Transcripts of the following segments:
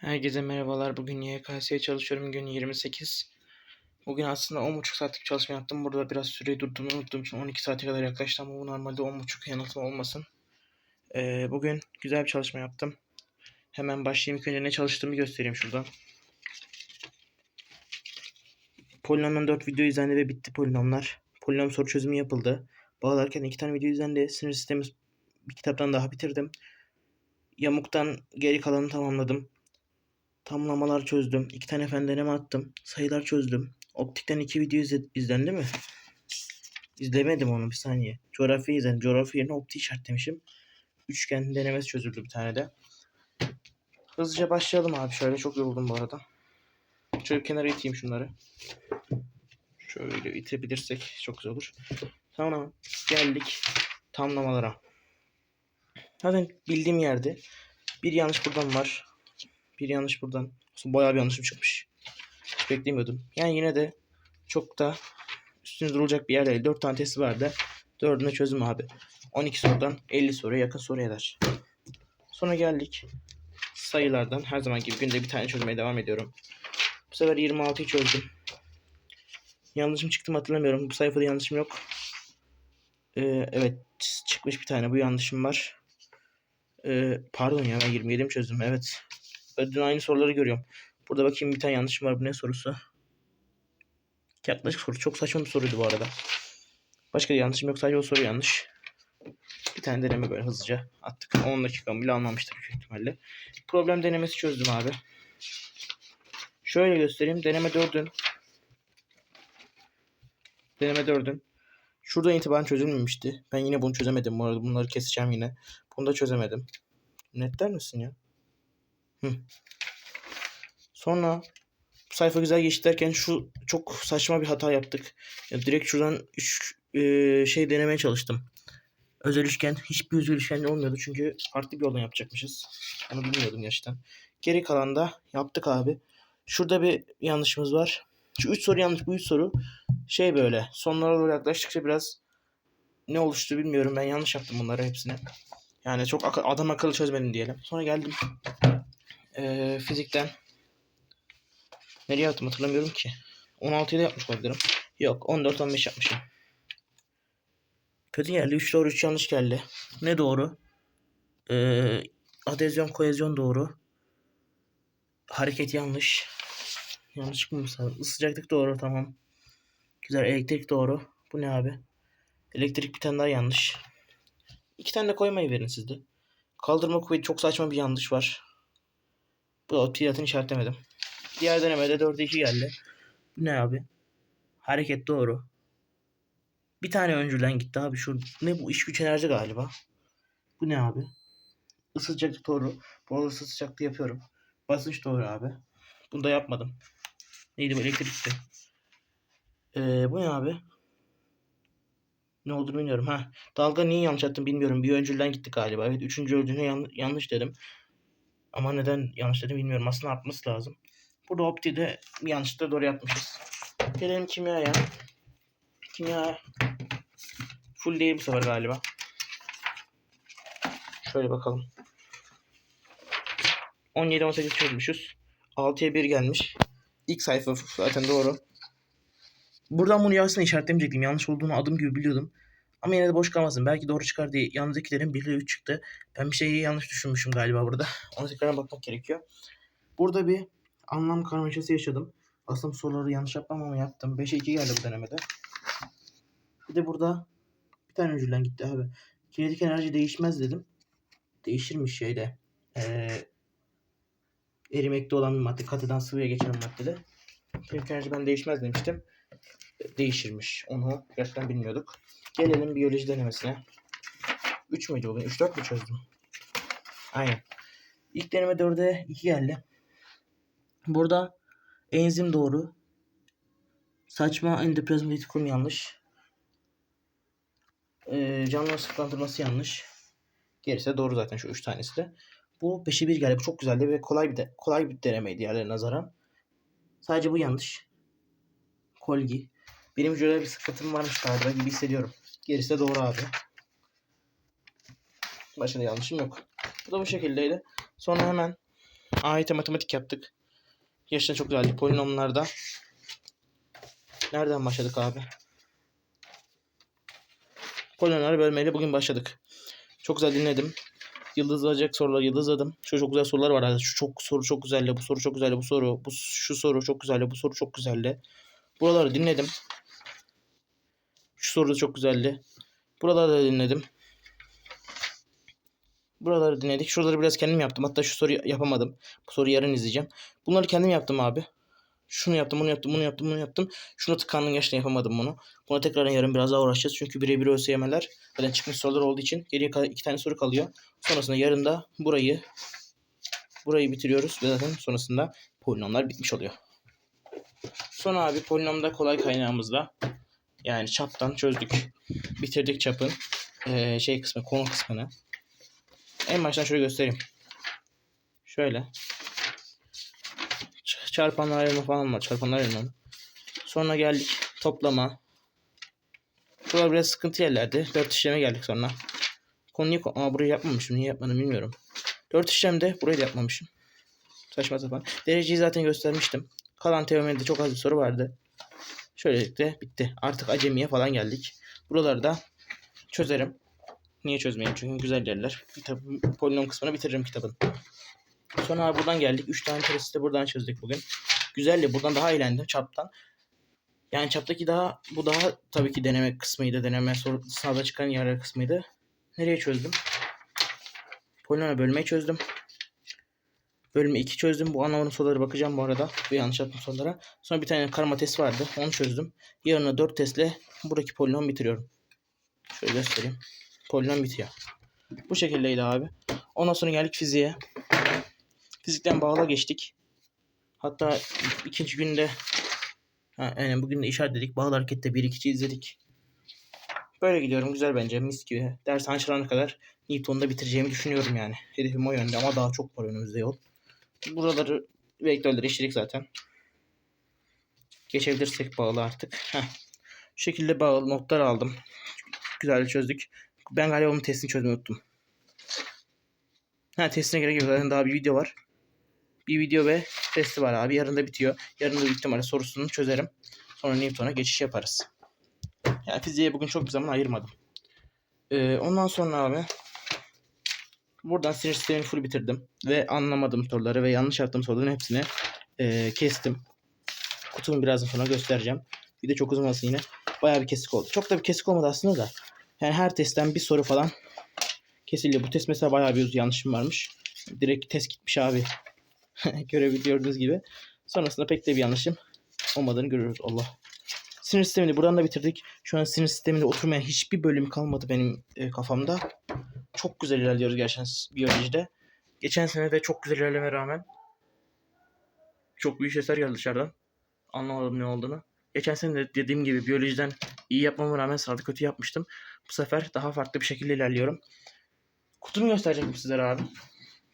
Herkese merhabalar. Bugün YKS'ye çalışıyorum. Gün 28. Bugün aslında 10.5 saatlik çalışma yaptım. Burada biraz süreyi durduğumu unuttuğum için 12 saate kadar yaklaştı ama bu normalde 10.5 yanıltma olmasın. Ee, bugün güzel bir çalışma yaptım. Hemen başlayayım. İlk önce ne çalıştığımı göstereyim şuradan. Polinomdan 4 video izlendi ve bitti polinomlar. Polinom soru çözümü yapıldı. Bağlarken 2 tane video izlendi. Sinir sistemi bir kitaptan daha bitirdim. Yamuktan geri kalanı tamamladım. Tamlamalar çözdüm. İki tane fen deneme attım. Sayılar çözdüm. Optikten iki video izle, izlendi mi? İzlemedim onu bir saniye. Coğrafya izledim. Coğrafya yerine optik işaretlemişim. Üçgen denemesi çözüldü bir tane de. Hızlıca başlayalım abi. Şöyle çok yoruldum bu arada. Şöyle kenara iteyim şunları. Şöyle itebilirsek çok güzel olur. Sonra geldik tamlamalara. Zaten bildiğim yerde bir yanlış buradan var. Bir yanlış buradan. Aslında bayağı bir yanlışım çıkmış. Hiç beklemiyordum. Yani yine de çok da üstüne durulacak bir yer değil. 4 tane testi vardı. Dördünü çözüm abi. 12 sorudan 50 soruya yakın soru eder. Sonra geldik. Sayılardan her zaman gibi günde bir tane çözmeye devam ediyorum. Bu sefer 26'yı çözdüm. Yanlışım çıktı mı hatırlamıyorum. Bu sayfada yanlışım yok. Ee, evet çıkmış bir tane. Bu yanlışım var. Ee, pardon ya ben 27 mi çözdüm? Evet. Dün aynı soruları görüyorum. Burada bakayım bir tane yanlışım var. Bu ne sorusu? Yaklaşık soru. Çok saçma bir soruydu bu arada. Başka bir yanlışım yok. Sadece o soru yanlış. Bir tane deneme böyle hızlıca attık. 10 dakika bile almamıştır büyük ihtimalle. Problem denemesi çözdüm abi. Şöyle göstereyim. Deneme 4'ün. Deneme 4'ün. Şuradan itibaren çözülmemişti. Ben yine bunu çözemedim bu arada. Bunları keseceğim yine. Bunu da çözemedim. Netler misin ya? Sonra sayfa güzel geçti derken şu çok saçma bir hata yaptık. Ya direkt şuradan üç, e, şey denemeye çalıştım. Özel üçgen hiçbir özel üçgen olmuyordu çünkü farklı bir yoldan yapacakmışız. Onu bilmiyordum gerçekten. Geri kalan da yaptık abi. Şurada bir yanlışımız var. Şu üç soru yanlış. Bu üç soru şey böyle sonlara doğru yaklaştıkça biraz ne oluştu bilmiyorum. Ben yanlış yaptım bunları hepsini. Yani çok ak- adam akıllı çözmedim diyelim. Sonra geldim ee, fizikten nereye yaptım hatırlamıyorum ki. 16'da yapmış olabilirim. Yok 14-15 yapmışım. Kötü geldi. 3 doğru 3 yanlış geldi. Ne doğru? Ee, adezyon kohezyon doğru. Hareket yanlış. Yanlış çıkmamış. Sıcaklık doğru tamam. Güzel elektrik doğru. Bu ne abi? Elektrik bir tane daha yanlış. İki tane de koymayı verin sizde. Kaldırma kuvveti çok saçma bir yanlış var. Bu da optiyatını işaretlemedim. Diğer denemede 4'e 2 geldi. Bu ne abi? Hareket doğru. Bir tane öncüden gitti abi. Şu ne bu iş güç enerji galiba. Bu ne abi? Isı sıcaklık doğru. Bu arada sıcaklığı yapıyorum. Basınç doğru abi. Bunu da yapmadım. Neydi bu elektrikti. Ee, bu ne abi? Ne olduğunu bilmiyorum. Ha, dalga niye yanlış attım bilmiyorum. Bir öncülden gitti galiba. Evet, üçüncü öncüne yan- yanlış dedim. Ama neden yanlış dedim bilmiyorum. Aslında atması lazım. Burada optide yanlışlıkla doğru yapmışız. Gelelim kimyaya. Kimya full değil bu sefer galiba. Şöyle bakalım. 17-18 çözmüşüz. 6'ya 1 gelmiş. İlk sayfa zaten doğru. Buradan bunu aslında işaretlemeyecektim. Yanlış olduğunu adım gibi biliyordum. Ama yine de boş kalmasın. Belki doğru çıkar diye yanındakilerin 1 ile 3 çıktı. Ben bir şeyi yanlış düşünmüşüm galiba burada. Ona tekrar bakmak gerekiyor. Burada bir anlam karmaşası yaşadım. Aslında soruları yanlış yapmam ama yaptım. 5'e 2 geldi bu denemede. Bir de burada bir tane öncülden gitti abi. Kinetik enerji değişmez dedim. Değişirmiş şeyde. Ee, erimekte olan bir madde. Katıdan sıvıya geçen maddede. Kinetik enerji ben değişmez demiştim. Değişirmiş. Onu gerçekten bilmiyorduk. Gelelim biyoloji denemesine. 3 müydü bugün? 3-4 mü çözdüm? Aynen. İlk deneme 4'e 2 geldi. Burada enzim doğru. Saçma endoplazmatik kurum yanlış. Ee, canlı sıkıntırması yanlış. Gerisi de doğru zaten şu 3 tanesi de. Bu 5'e 1 geldi. Bu çok güzeldi ve kolay bir de kolay bir denemeydi diğerlerine nazaran. Sadece bu yanlış. Kolgi. Benim şöyle bir sıkıntım varmış galiba gibi hissediyorum. Gerisi de doğru abi. Başında yanlışım yok. Bu da bu şekildeydi. Sonra hemen AYT matematik yaptık. Yaşta çok güzeldi. Polinomlarda. Nereden başladık abi? Polinomları bölmeyle bugün başladık. Çok güzel dinledim. Yıldızlayacak sorular yıldızladım. Şu çok güzel sorular var. arada. Şu çok soru çok güzeldi. Bu soru çok güzeldi. Bu soru bu şu soru çok güzeldi. Bu soru çok güzeldi. Buraları dinledim. Şu soru da çok güzeldi. Buraları da dinledim. Buraları dinledik. Şuraları biraz kendim yaptım. Hatta şu soruyu yapamadım. Bu soruyu yarın izleyeceğim. Bunları kendim yaptım abi. Şunu yaptım, bunu yaptım, bunu yaptım, bunu yaptım. Şunu tıkandım gerçekten yapamadım bunu. Buna tekrar yarın biraz daha uğraşacağız. Çünkü birebir ÖSYM'ler zaten çıkmış sorular olduğu için geriye iki tane soru kalıyor. Sonrasında yarın da burayı burayı bitiriyoruz ve zaten sonrasında polinomlar bitmiş oluyor. Sonra abi polinomda kolay kaynağımızda yani çaptan çözdük. Bitirdik çapın eee, şey kısmı, konu kısmını. En baştan şöyle göstereyim. Şöyle. Çarpanlar ayırma falan var. Çarpanlar ayırma. Sonra geldik toplama. Buralar biraz sıkıntı yerlerdi. Dört işleme geldik sonra. Konuyu ko- Aa, burayı yapmamışım. Niye yapmadım bilmiyorum. Dört işlemde burayı da yapmamışım. Saçma sapan. Dereceyi zaten göstermiştim. Kalan teoremde çok az bir soru vardı. Şöylelikle bitti. Artık acemiye falan geldik. Buraları da çözerim. Niye çözmeyeyim? Çünkü güzel yerler. Kitabın polinom kısmını bitiririm kitabın. Sonra buradan geldik. 3 tane testi de buradan çözdük bugün. Güzeldi. Buradan daha eğlendim çaptan. Yani çaptaki daha bu daha tabii ki deneme kısmıydı. Deneme soru sınavda çıkan yerler kısmıydı. Nereye çözdüm? Polinoma bölmeyi çözdüm. Bölme 2 çözdüm. Bu anlamadım sorulara bakacağım bu arada. Bu yanlış yaptım sorulara. Sonra bir tane karma test vardı. Onu çözdüm. Yarına 4 testle buradaki polinom bitiriyorum. Şöyle göstereyim. Polinom bitiyor. Bu şekildeydi abi. Ondan sonra geldik fiziğe. Fizikten bağla geçtik. Hatta ikinci günde ha, yani bugün de işaretledik. Bağlı harekette 1-2 izledik. Böyle gidiyorum. Güzel bence. Mis gibi. Ders açılana kadar Newton'da bitireceğimi düşünüyorum yani. Hedefim o yönde ama daha çok var önümüzde yol. Buraları vektörleri işledik zaten. Geçebilirsek bağlı artık. Heh. Şu şekilde bağlı notlar aldım. Güzel çözdük. Ben galiba onun testini çözmeyi unuttum. Ha testine gerek yok. Zaten daha bir video var. Bir video ve testi var abi. Yarın da bitiyor. Yarın da büyük ihtimalle sorusunu çözerim. Sonra Newton'a geçiş yaparız. Yani fiziğe bugün çok bir zaman ayırmadım. Ee, ondan sonra abi buradan sinir sistemini full bitirdim. Ve anlamadığım soruları ve yanlış yaptığım soruların hepsini ee, kestim. Kutumu birazdan sonra göstereceğim. Bir de çok uzun yine. Bayağı bir kesik oldu. Çok da bir kesik olmadı aslında da. Yani her testten bir soru falan kesildi. Bu test mesela bayağı bir yanlışım varmış. Direkt test gitmiş abi. Görebiliyorsunuz gibi. Sonrasında pek de bir yanlışım olmadığını görüyoruz. Allah. Sinir sistemini buradan da bitirdik. Şu an sinir sisteminde oturmayan hiçbir bölüm kalmadı benim e, kafamda. Çok güzel ilerliyoruz gerçekten biyolojide. Geçen sene de çok güzel ilerleme rağmen çok büyük sesler geldi dışarıdan. Anlamadım ne olduğunu. Geçen sene de dediğim gibi biyolojiden iyi yapmama rağmen sınavda kötü yapmıştım. Bu sefer daha farklı bir şekilde ilerliyorum. Kutumu gösterecektim sizlere abi.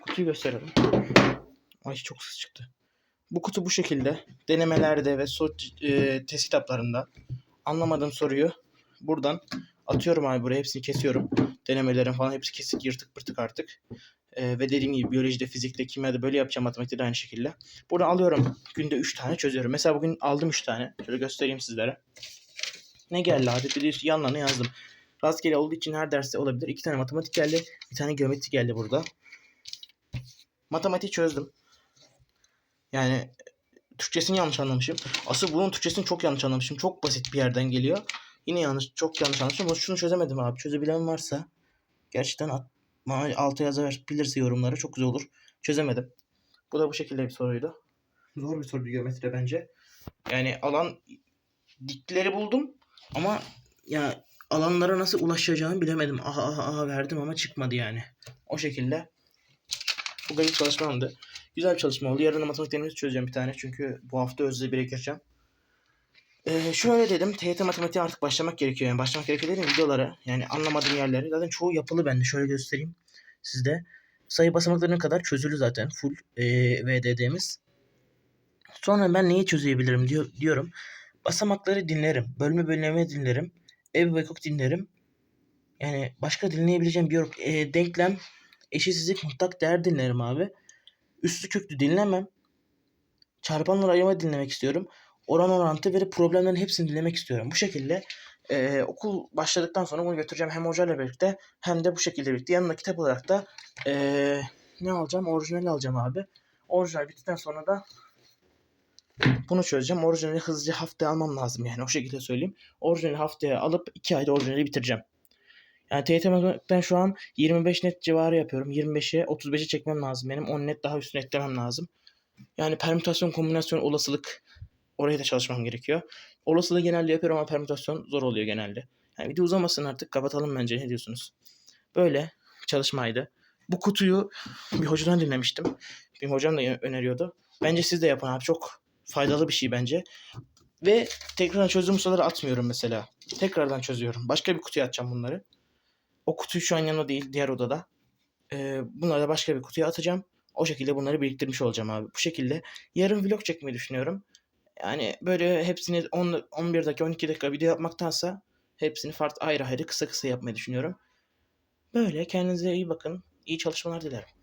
Kutuyu gösterelim. Ay çok ses çıktı. Bu kutu bu şekilde. Denemelerde ve soru e, test kitaplarında anlamadığım soruyu buradan atıyorum abi buraya hepsini kesiyorum. Denemelerin falan hepsi kesik yırtık pırtık artık. E, ve dediğim gibi biyolojide, fizikte, kimyada böyle yapacağım matematikte de aynı şekilde. Buradan alıyorum. Günde 3 tane çözüyorum. Mesela bugün aldım 3 tane. Şöyle göstereyim sizlere. Ne geldi abi? Bir de yanlarına yazdım. Rastgele olduğu için her derste olabilir. 2 tane matematik geldi. Bir tane geometri geldi burada. Matematiği çözdüm. Yani Türkçesini yanlış anlamışım. Asıl bunun Türkçesini çok yanlış anlamışım. Çok basit bir yerden geliyor. Yine yanlış, çok yanlış anlamışım. Şunu çözemedim abi. Çözebilen varsa gerçekten at, bana alta yazabilirse yorumlara çok güzel olur. Çözemedim. Bu da bu şekilde bir soruydu. Zor bir soruydu geometri bence. Yani alan dikleri buldum ama ya alanlara nasıl ulaşacağımı bilemedim. Aha aha aha verdim ama çıkmadı yani. O şekilde. Bu garip çalışmamdı. Güzel bir çalışma oldu. Yarın da matematik denemesi çözeceğim bir tane. Çünkü bu hafta özde bire gireceğim. Ee, şöyle dedim. TYT matematiğe artık başlamak gerekiyor. Yani başlamak gerekiyor dedim videolara. Yani anlamadığım yerleri. Zaten çoğu yapılı bende. Şöyle göstereyim sizde. Sayı basamaklarına kadar çözülü zaten. Full ee, VDD'miz. Sonra ben neyi çözebilirim diyor, diyorum. Basamakları dinlerim. Bölme bölme dinlerim. Ev ve hukuk dinlerim. Yani başka dinleyebileceğim bir yok. E, denklem, eşitsizlik, mutlak değer dinlerim abi. Üstü köklü dinlemem. Çarpanları ayırma dinlemek istiyorum. Oran orantı ve problemlerin hepsini dinlemek istiyorum. Bu şekilde e, okul başladıktan sonra bunu götüreceğim hem hocayla birlikte hem de bu şekilde birlikte. Yanına kitap olarak da e, ne alacağım? Orijinali alacağım abi. Orijinal bittikten sonra da bunu çözeceğim. Orijinali hızlıca haftaya almam lazım yani o şekilde söyleyeyim. Orijinali haftaya alıp 2 ayda orijinali bitireceğim. Yani TYT matematikten şu an 25 net civarı yapıyorum. 25'e 35'e çekmem lazım benim. 10 net daha üstüne eklemem lazım. Yani permütasyon, kombinasyon, olasılık oraya da çalışmam gerekiyor. Olasılığı genelde yapıyorum ama permütasyon zor oluyor genelde. Yani video uzamasın artık kapatalım bence ne diyorsunuz? Böyle çalışmaydı. Bu kutuyu bir hocadan dinlemiştim. Bir hocam da öneriyordu. Bence siz de yapın abi. Çok faydalı bir şey bence. Ve tekrar çözdüğüm soruları atmıyorum mesela. Tekrardan çözüyorum. Başka bir kutuya atacağım bunları. O kutuyu şu an yanımda değil. Diğer odada. Ee, bunları da başka bir kutuya atacağım. O şekilde bunları biriktirmiş olacağım abi. Bu şekilde yarın vlog çekmeyi düşünüyorum. Yani böyle hepsini 10, 11 dakika 12 dakika video yapmaktansa hepsini farklı ayrı ayrı kısa kısa yapmayı düşünüyorum. Böyle kendinize iyi bakın. İyi çalışmalar dilerim.